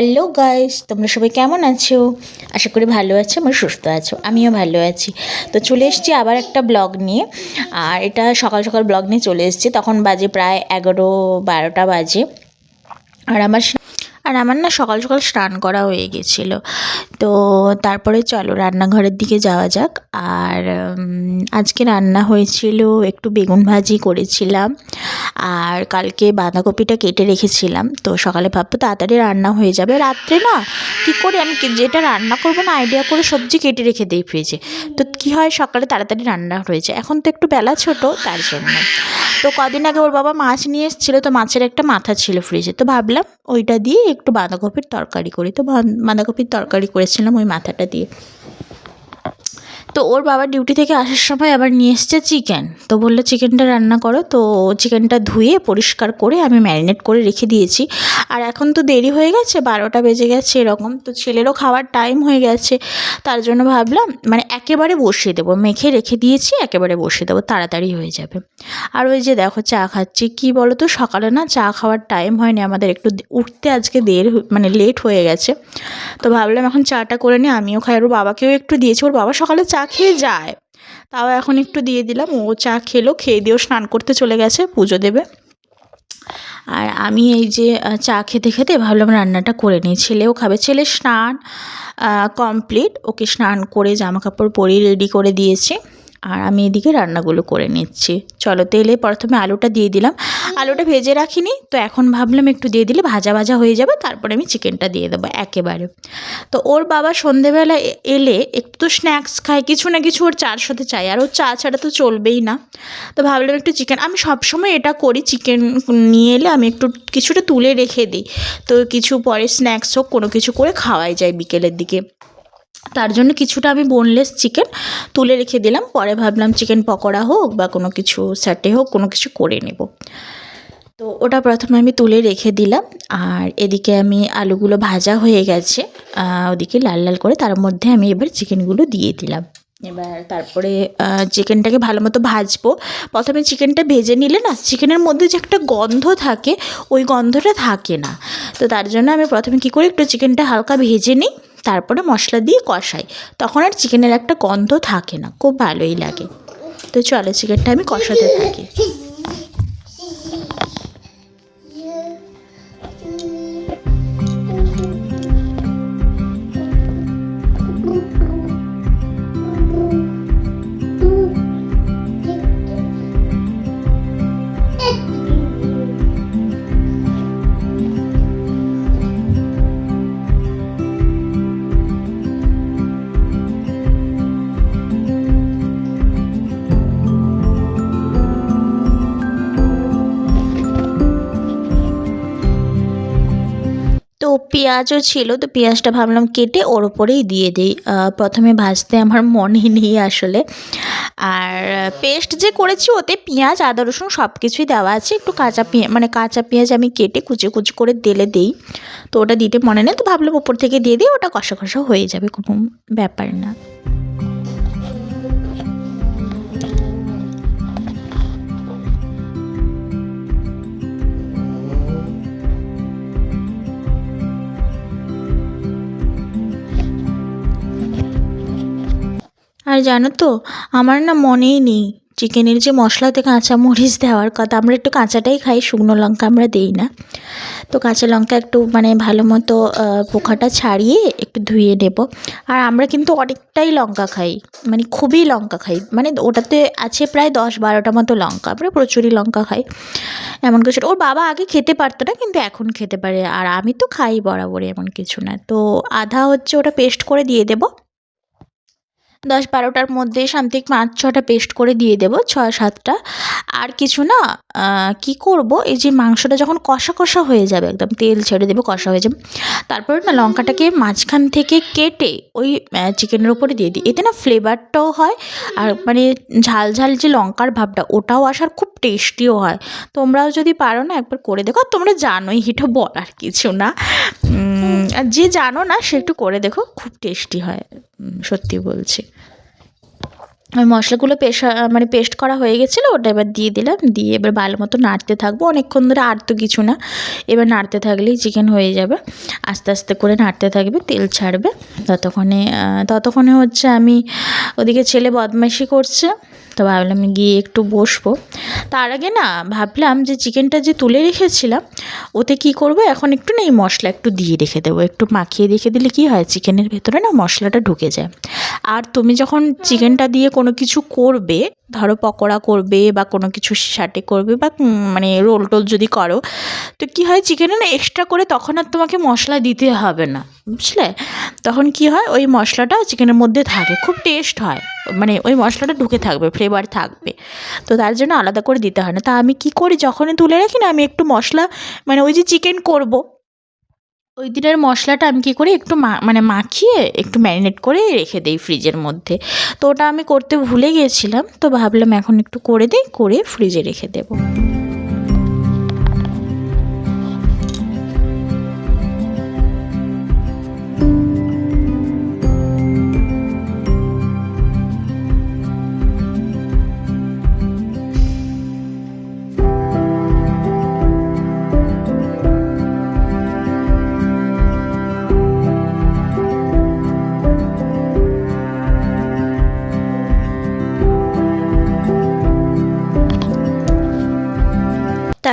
Hello guys, তোমরা সবাই কেমন আছো? আশা করি ভালো আছো, আমার সুস্থ আছো, আমিও ভালো আছি। তো চলে এসেছি আবার একটা ব্লগ নিয়ে, আর এটা সকাল সকাল ব্লগ নিয়ে চলে এসেছি, তখন বাজে প্রায় এগারো বারোটা বাজে। আর আমার আর আমার না সকাল সকাল স্নান করা হয়ে গেছিল। তো তারপরে চলো রান্নাঘরের দিকে যাওয়া যাক। আর আজকে রান্না হয়েছিল একটু বেগুন ভাজি করেছিলাম। আর কালকে বাঁধাকপিটা কেটে রেখেছিলাম। তো সকালে ভাববো তাড়াতাড়ি রান্না হয়ে যাবে। রাত্রে না কী করে আমি যেটা রান্না করব না আইডিয়া করে সবজি কেটে রেখে দিই ফ্রিজে তো কী হয় সকালে তাড়াতাড়ি রান্না হয়েছে। এখন তো একটু বেলা ছোট তার জন্য। তো কদিন আগে ওর বাবা মাছ নিয়ে এসেছিল। তো মাছের একটা মাথা ছিল ফ্রিজে তো ভাবলাম ওইটা দিয়ে একটু বাঁধাকপির তরকারি করি। তো বাঁধাকপির তরকারি করেছিলাম ওই মাথাটা দিয়ে। তো ওর বাবা ডিউটি থেকে আসার সময় আবার নিয়ে এসছে চিকেন। তো বলল, চিকেনটা রান্না করো। তো চিকেনটা ধুয়ে পরিষ্কার করে আমি ম্যারিনেট করে রেখে দিয়েছি। আর এখন তো দেরি হয়ে গেছে, বারোটা বেজে গেছে এরকম। তো ছেলেরও খাওয়ার টাইম হয়ে গেছে। তার জন্য ভাবলাম মানে একেবারে বসিয়ে দেবো। মেখে রেখে দিয়েছি, একেবারে বসিয়ে দেবো। তাড়াতাড়ি হয়ে যাবে। আর ওই যে দেখো, চা খাচ্ছি। কী বলো তো সকালে না চা খাওয়ার টাইম হয়নি। আমাদের একটু উঠতে আজকে দের মানে লেট হয়ে গেছে। তো ভাবলাম এখন চাটা করে নিই আমিও খাই। ওর বাবাকেও একটু দিয়েছি। ওর বাবা সকালে চা খেয়ে যায়। তাও এখন একটু দিয়ে দিলাম। ও চা খেলো, খেয়ে দিয়েও স্নান করতে চলে গেছে, পুজো দেবে। আর আমি এই যে চা খেতে খেতে ভাবলাম রান্নাটা করে নিই। ছেলেও খাবে। ছেলে স্নান কমপ্লিট ওকে স্নান করে জামা কাপড় পরিয়ে রেডি করে দিয়েছি। আর আমি এদিকে রান্নাগুলো করে নিচ্ছি। চলো তেলে প্রথমে আলুটা দিয়ে দিলাম। আলুটা ভেজে রাখিনি, তো এখন ভাবলাম একটু দিয়ে দিলে ভাজা ভাজা হয়ে যাবে, তারপরে আমি চিকেনটা দিয়ে দেবো একেবারে। তো ওর বাবা সন্ধেবেলা এলে একটু স্ন্যাক্স খায়, কিছু না কিছু ওর চার সাথে চাই আর ওর চা ছাড়া তো চলবেই না। তো ভাবলাম একটু চিকেন, আমি সবসময় এটা করি, চিকেন নিয়ে এলে আমি একটু কিছুটা তুলে রেখে দিই। তো কিছু পরে স্ন্যাক্স হোক, কোনো কিছু করে খাওয়াই যায় বিকেলের দিকে। তার জন্য কিছুটা আমি বোনলেস চিকেন তুলে রেখে দিলাম। পরে ভাবলাম চিকেন পকোড়া হোক বা কোনো কিছু স্যাটে হোক, কোনো কিছু করে নেব। তো ওটা প্রথমে আমি তুলে রেখে দিলাম। আর এদিকে আমি আলুগুলো ভাজা হয়ে গেছে। ওদিকে লাল লাল করে তার মধ্যে আমি এবার চিকেনগুলো দিয়ে দিলাম। এবার তারপরে চিকেনটাকে ভালো মতো ভাজবো। প্রথমে চিকেনটা ভেজে নিলে না চিকেনের মধ্যে যে একটা গন্ধ থাকে, ওই গন্ধটা থাকে না। তো তার জন্য আমি প্রথমে কী করি, একটু চিকেনটা হালকা ভেজে নিই। তারপরে মশলা দিয়ে কষাই। তখন আর চিকেনের একটা গন্ধ থাকে না, খুব ভালোই লাগে। তো চলো চিকেনটা আমি কষাতে থাকি। পেঁয়াজও ছিল, তো পেঁয়াজটা ভাবলাম কেটে ওর ওপরেই দিয়ে দিই। প্রথমে ভাজতে আমার মনে নেই আসলে। আর পেস্ট যে করেছি ওতে পেঁয়াজ, আদা, রসুন সব কিছুই দেওয়া আছে। একটু কাঁচা পেঁয়াজ মানে কাঁচা পেঁয়াজ আমি কেটে কুচি কুচি করে দেলে দিই। তো ওটা দিতে মনে নেই, তো ভাবলাম ওপর থেকে দিয়ে দিই, ওটা কষা কষা হয়ে যাবে, কোনো ব্যাপার না। আর জানো তো, আমার না মনেই নেই। চিকেনের যে মশলাতে কাঁচা মরিচ দেওয়ার কথা, আমরা একটু কাঁচাটাই খাই, শুকনো লঙ্কা আমরা দেই না। তো কাঁচা লঙ্কা একটু মানে ভালো মতো পোকাটা ছাড়িয়ে একটু ধুয়ে নেব। আর আমরা কিন্তু অনেকটাই লঙ্কা খাই মানে খুবই লঙ্কা খাই। মানে ওটাতে আছে প্রায় দশ বারোটা মতো লঙ্কা, আমরা প্রচুরই লঙ্কা খাই। এমন কিছু ওর বাবা আগে খেতে পারতো না, কিন্তু এখন খেতে পারে। আর আমি তো খাই বরাবরই এমন কিছু না। তো আধা হচ্ছে ওটা পেস্ট করে দিয়ে দেবো। দশ বারোটার মধ্যে সামথিং পাঁচ ছটা পেস্ট করে দিয়ে দেবো ছ সাতটা। আর কিছু না কি করব? এই যে মাংসটা যখন কষা কষা হয়ে যাবে একদম তেল ছেড়ে দেবে কষা হয়ে যাবে তারপরে না লঙ্কাটাকে মাঝখান থেকে কেটে ওই চিকেনের উপরে দিয়ে দিই। এতে না ফ্লেভারটাও হয় আর মানে ঝাল ঝাল যে লঙ্কার ভাবটা ওটাও আসার খুব টেস্টিও হয়। তোমরাও যদি পারো না একবার করে দেখো আর তোমরা জানোই এটা বলার কিছু না। আর যে জানো না সে একটু করে দেখো খুব টেস্টি হয়। সত্যি বলছি। মশলাগুলো পেশা মানে পেস্ট করা হয়ে গেছিল, ওটা এবার দিয়ে দিলাম, দিয়ে এবার ভালো মতো নাড়তে থাকব। অনেকক্ষণ ধরে আর তো কিছু না, এবার নাড়তে থাকলেই চিকেন হয়ে যাবে। আস্তে আস্তে করে নাড়তে থাকবে, তেল ছাড়বে। ততক্ষণে ততক্ষণে হচ্ছে আমি ওদিকে ছেলে বদমাইশি করছে। তো ভাবলাম গিয়ে একটু বসবো। তার আগে না ভাবলাম যে চিকেনটা যে তুলে রেখেছিলাম, ওতে কি করব? এখন একটু না এই মশলা একটু দিয়ে রেখে দেবো। একটু মাখিয়ে রেখে দিলে কি হয়? চিকেনের ভেতরে না মশলাটা ঢুকে যায়। আর তুমি যখন চিকেনটা দিয়ে কোনো কিছু করবে ধরো পকোড়া করবে বা কোনো কিছু সাটে করবে বা মানে রোল টোল যদি করো, তো কি হয় চিকেনে না এক্সট্রা করে তখন আর তোমাকে মশলা দিতে হবে না, বুঝলে? তখন কি হয় ওই মশলাটা চিকেনের মধ্যে থাকে, খুব টেস্ট হয় মানে ওই মশলাটা ঢুকে থাকবে ফ্লেভার থাকবে, তো তার জন্য আলাদা করে দিতে হয় না। তা আমি কি করি, যখনই তুলে রাখি না, আমি একটু মশলা মানে ওই যে চিকেন করব ওই দিনের মশলাটা আমি কী করি? একটু মানে মাখিয়ে একটু ম্যারিনেট করে রেখে দিই ফ্রিজের মধ্যে। তো ওটা আমি করতে ভুলে গিয়েছিলাম, তো ভাবলাম এখন একটু করে দিই, করে ফ্রিজে রেখে দেবো।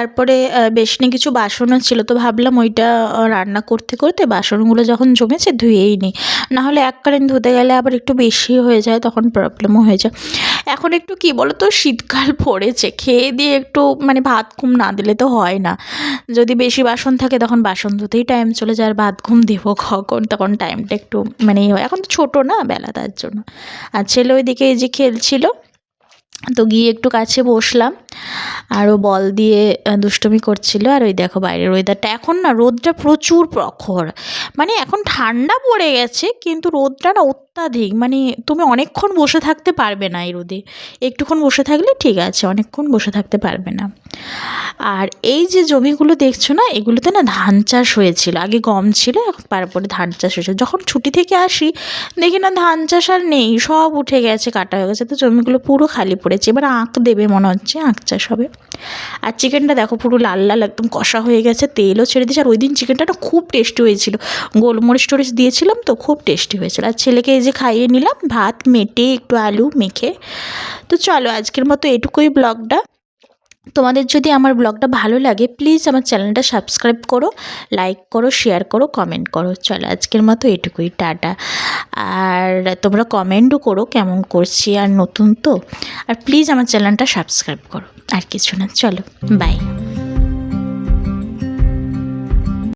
তারপরে বেসনে কিছু বাসনও ছিল, তো ভাবলাম ওইটা রান্না করতে করতে বাসনগুলো যখন জমেছে ধুয়েই নিই নাহলে এক ধুতে গেলে আবার একটু বেশি হয়ে যায়, তখন প্রবলেমও হয়ে যায়। এখন একটু কি বলো তো শীতকাল পড়েছে, খেয়ে দিয়ে একটু মানে ভাত ঘুম না দিলে তো হয় না। যদি বেশি বাসন থাকে, তখন বাসন ধুতেই টাইম চলে যায়, আর ভাত ঘুম দেবো কখন? তখন টাইমটা একটু মানে হয় এখন তো ছোটো না বেলা তার জন্য। আর ছেলে ওইদিকে এই যে খেলছিল তো গিয়ে একটু কাছে বসলাম, আরও বল দিয়ে দুষ্টুমি করছিল। আর ওই দেখো বাইরের ওয়েদারটা এখন না রোদটা প্রচুর প্রখর। মানে এখন ঠান্ডা পড়ে গেছে, কিন্তু রোদটা না অত্যাধিক। মানে তুমি অনেকক্ষণ বসে থাকতে পারবে না এই রোদে। একটুক্ষণ বসে থাকলে ঠিক আছে, অনেকক্ষণ বসে থাকতে পারবে না। আর এই যে জমিগুলো দেখছ না, এগুলোতে না ধান চাষ হয়েছিল। আগে গম ছিল এখন তারপরে ধান চাষ হয়েছিল। যখন ছুটি থেকে আসি, দেখি না ধান চাষ আর নেই, সব উঠে গেছে, কাটা হয়ে গেছে। তো জমিগুলো পুরো খালি পড়েছে। এবার আঁক দেবে, মনে হচ্ছে আঁক চাষ হবে। আর চিকেনটা দেখো, পুরো লাল লাল, একদম কষা হয়ে গেছে, তেলও ছেড়ে দিয়েছে। আর ওই দিন চিকেনটা না খুব টেস্টি হয়েছিল। গোলমরিচ টরিচ দিয়েছিলাম তো খুব টেস্টি হয়েছিল। আর ছেলেকে এই যে খাইয়ে নিলাম, ভাত, মেটে, একটু আলু মেখে। তো চলো, আজকের মতো এটুকুই ব্লগটা। তোমাদের যদি আমার ব্লগটা ভালো লাগে প্লিজ আমার চ্যানেলটা সাবস্ক্রাইব করো লাইক করো শেয়ার করো কমেন্ট করো। চলো আজকের মতো এটুকুই, টাটা। আর তোমরা কমেন্টও করো কেমন করছি আর নতুন তো। আর প্লিজ আমার চ্যানেলটা সাবস্ক্রাইব করো। আর কিছু না, চলো বাই